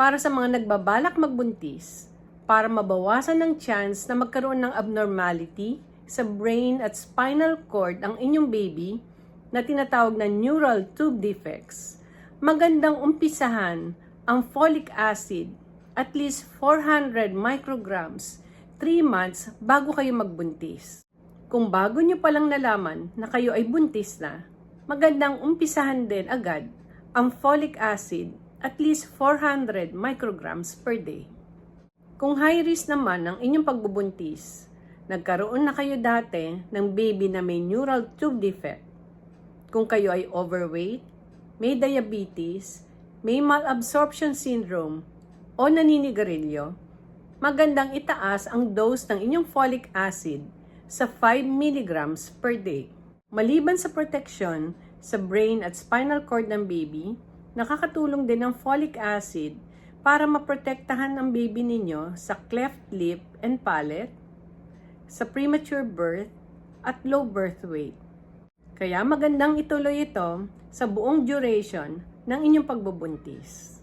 para sa mga nagbabalak magbuntis para mabawasan ng chance na magkaroon ng abnormality sa brain at spinal cord ang inyong baby na tinatawag na neural tube defects. Magandang umpisahan ang folic acid at least 400 micrograms 3 months bago kayo magbuntis. Kung bago nyo palang nalaman na kayo ay buntis na, magandang umpisahan din agad ang folic acid at least 400 micrograms per day. Kung high risk naman ang inyong pagbubuntis, nagkaroon na kayo dati ng baby na may neural tube defect, kung kayo ay overweight, may diabetes, may malabsorption syndrome, o naninigarilyo, magandang itaas ang dose ng inyong folic acid sa 5 mg per day. Maliban sa protection sa brain at spinal cord ng baby, nakakatulong din ang folic acid para maprotektahan ang baby ninyo sa cleft lip and palate, sa premature birth, at low birth weight. Kaya magandang ituloy ito sa buong duration ng inyong pagbubuntis.